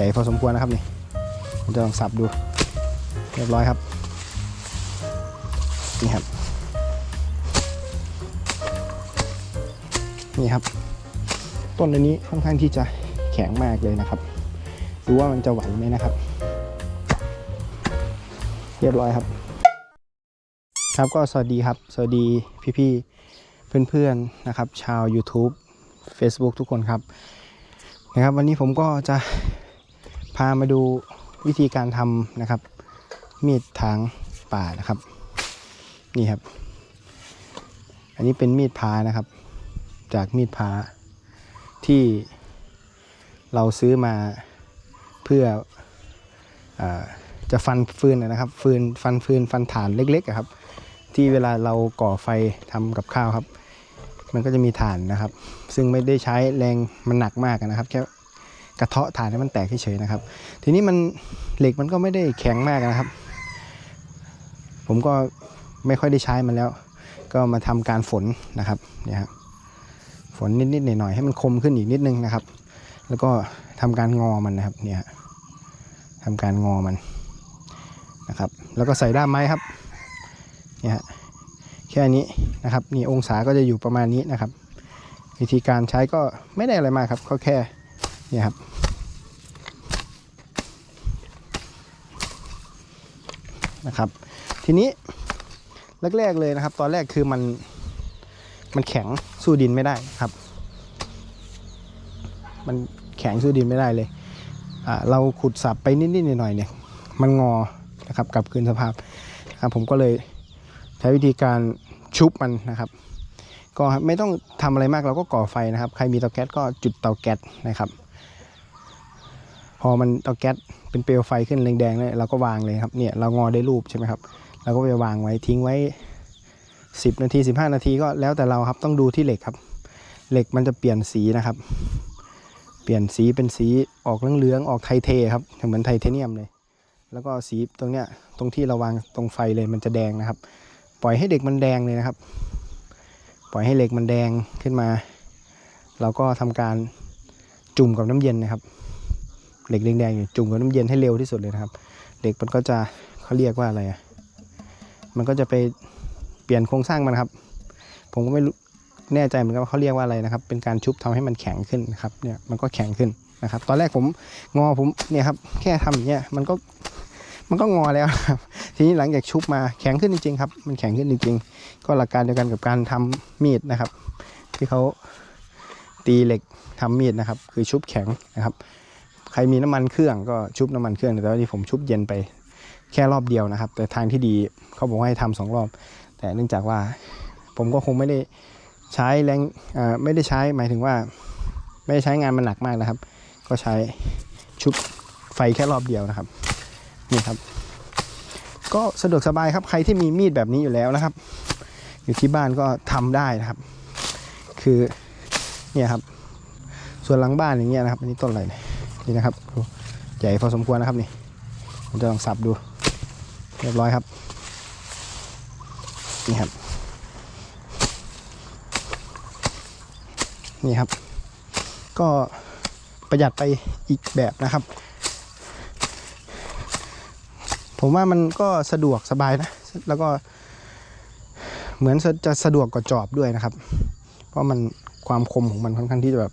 ญ่พอสมควรนะครับนี่ผมจะลองสับดูเรียบร้อยครับนี่ครับนี่ครับ ต้นอันนี้ค่อนข้างที่จะแข็งมากเลยนะครับดูว่ามันจะไหวไหมนะครับ เรียบร้อยครับ ครับก็สวัสดีครับ สวัสดีพี่ๆเพื่อนๆนะครับ ชาว YouTube Facebook ทุกคนครับนะครับ วันนี้ผมก็จะามาดูวิธีการทำนะครับ มีดถางป่านะครับ นี่ครับ อันนี้เป็นมีดพานะครับ จากมีดพาที่เราซื้อมาเพื่ออจะฟันฟืนนะครับ ฟืนฟันฟืนฟันฐานเล็กๆครับ ที่เวลาเราก่อไฟทำกับข้าวครับ มันก็จะมีฐานนะครับ ซึ่งไม่ได้ใช้แรงมันหนักมากนะครับ แค่ กระเทาะฐานให้มันแตกเฉยๆนะครับ ทีนี้มันเหล็กมันก็ไม่ได้แข็งมากนะครับ ผมก็ไม่ค่อยได้ใช้มันแล้ว ก็มาทำการฝนนะครับเนี่ยครับฝนนิดๆหน่อยๆให้มันคมขึ้นอีกนิดนึงนะครับ แล้วก็ทำการงอมันนะครับเนี่ยฮะทำการงอมันนะครับ แล้วก็ใส่ด้ามไม้ครับเนี่ยแค่นี้นะครับนี่องศาก็จะอยู่ประมาณนี้นะครับ วิธีการใช้ก็ไม่ได้อะไรมากครับก็แค่ นี่ครับนะครับ ทีนี้แรกๆเลยนะครับ ตอนแรกคือมันมันแข็งสู้ดินไม่ได้ครับ มันแข็งสู้ดินไม่ได้เลยเราขุดสับไปนิดๆหน่อยๆเนี่ย มันงอนะครับกลับคืนสภาพครับผมก็เลยใช้วิธีการชุบมันนะครับ ก็ไม่ต้องทำอะไรมากเราก็ก่อไฟนะครับ ใครมีเตาแก๊สก็จุดเตาแก๊สนะครับ พอมันเตาแก๊สเป็นเปลวไฟขึ้นแดงๆเนี่ยเราก็วางเลยครับเนี่ยเรางอได้รูปใช่ไหมครับเราก็ไปวางไว้ทิ้งไว้ 10 นาที 15 นาทีก็แล้วแต่เราครับต้องดูที่เหล็กครับ เหล็กมันจะเปลี่ยนสีนะครับ เปลี่ยนสีเป็นสีออกเหลืองๆออกไทเทครับเหมือนไทเทเนียมเลย แล้วก็สีตรงเนี้ยตรงที่เราวางตรงไฟเลยมันจะแดงนะครับ ปล่อยให้เด็กมันแดงเลยนะครับ ปล่อยให้เหล็กมันแดงขึ้นมา เราก็ทำการจุ่มกับน้ำเย็นนะครับ เหล็กแดงๆอยู่จุ่มกับน้ำเย็นให้เร็วที่สุดเลยนะครับ เหล็กมันก็จะเขาเรียกว่าอะไรอะมันก็จะไปเปลี่ยนโครงสร้างมันครับ ผมก็ไม่แน่ใจเหมือนกันว่าเขาเรียกว่าอะไรนะครับ เป็นการชุบทำให้มันแข็งขึ้นนะครับเนี่ยมันก็แข็งขึ้นนะครับ ตอนแรกผมงอผมเนี่ยครับแค่ทำอย่างเงี้ยมันก็มันก็งอแล้วครับทีนี้หลังจากชุบมาแข็งขึ้นจริงๆครับมันแข็งขึ้นจริง ๆ ก็หลักการเดียวกันกับการทำมีดนะครับ ที่เขาตีเหล็กทำมีดนะครับ คือชุบแข็งนะครับ ใครมีน้ำมันเครื่องก็ชุบน้ำมันเครื่องแต่ว่าที่ผมชุบเย็นไปแค่รอบเดียวนะครับ แต่ทางที่ดีเขาบอกให้ทำสองรอบ แต่เนื่องจากว่าผมก็คงไม่ได้ใช้แรงไม่ได้ใช้หมายถึงว่า ไม่ได้ใช้งานมันหนักมากนะครับ ก็ใช้ชุบไฟแค่รอบเดียวนะครับนี่ครับ ก็สะดวกสบายครับใครที่มีมีดแบบนี้อยู่แล้วนะครับ อยู่ที่บ้านก็ทำได้นะครับ คือเนี่ยครับ ส่วนหลังบ้านอย่างเงี้ยนะครับอันนี้ต้นอะไรเนี่ย นี่นะครับใหญ่พอสมควรนะครับนี่ผมจะลองสับดู เรียบร้อยครับ นี่ครับ นี่ครับ ก็ประหยัดไปอีกแบบนะครับ ผมว่ามันก็สะดวกสบายนะ แล้วก็ เหมือนจะสะดวกกว่าจอบด้วยนะครับ เพราะมันความคมของมันค่อนข้างที่จะแบบ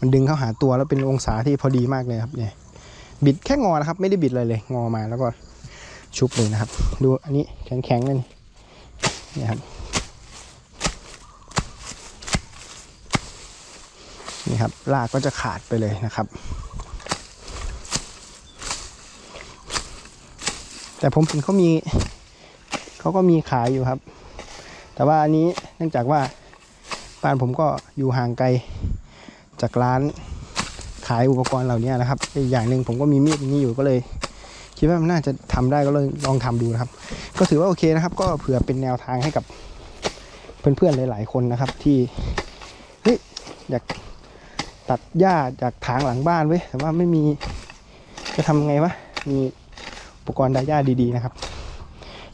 มันดึงเข้าหาตัวแล้วเป็นองศาที่พอดีมากเลยครับเนี่ยบิดแค่งอนะครับ ไม่ได้บิดอะไรเลยงอมาแล้วก็ชุบเลยนะครับ ดูอันนี้แข็งๆเลยนี่นครับนี่ครับลากก็จะขาดไปเลยนะครับ แต่ผมเห็นเขามีเขาก็มีขายอยู่ครับ แต่ว่าอันนี้เนื่องจากว่าบ้านผมก็อยู่ห่างไกล จากร้านขายอุปกรณ์เหล่านี้นะครับอีกอย่างหนึ่งผมก็มีมีดนี้อยู่ก็เลย คิดว่ามันน่าจะทำได้ก็เลยลองทำดูนะครับ ก็ถือว่าโอเคนะครับ ก็เผื่อเป็นแนวทางให้กับเพื่อนๆหลาย ๆ คนนะครับที่เฮ้ยอยากตัดหญ้าจากถางหลังบ้านเว้ยแต่ว่าไม่มีจะทำไงวะมีอุปกรณ์ดาหญ้าดีๆนะครับ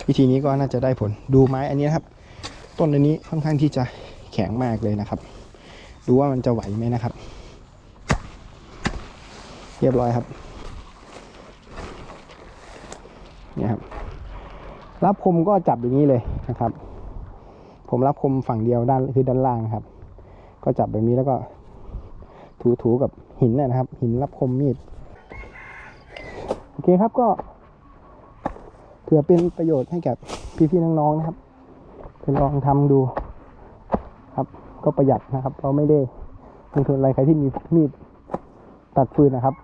วิธีนี้ก็น่าจะได้ผลดูไม้อันนี้นะครับ ต้นอันนี้ค่อนข้างที่จะแข็งมากเลยนะครับ ดูว่ามันจะไหวไหมนะครับ เรียบร้อยครับเนี่ยครับ รับคมก็จับอย่างนี้เลยนะครับ ผมรับคมฝั่งเดียวด้านคือด้านล่างครับ ก็จับแบบนี้แล้วก็ถูถูกับหินนะครับ หินรับคมมีดโอเคครับก็เผื่อเป็นประโยชน์ให้กับพี่ๆน้องๆนะครับไปลองทำดู ก็ประหยัดนะครับ เราไม่ได้ลงทุนอะไรใครที่มีมีดตัดฟืนนะครับ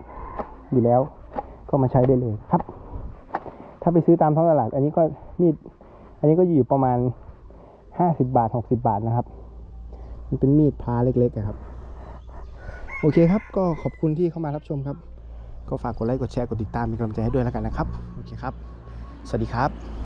อยู่แล้วก็มาใช้ได้เลยครับ ถ้าไปซื้อตามท้องตลาด อันนี้ก็มีดอันนี้ก็อยู่ประมาณห้าสิบาทหกสิบาทนะครับ มันเป็นมีดพาเล็กๆอะครับ โอเคครับ ก็ขอบคุณที่เข้ามารับชมครับ ก็ฝากกดไลค์กดแชร์กดติดตามเป็นกำลังใจให้ด้วยแล้วกันนะครับ โอเคครับ สวัสดีครับ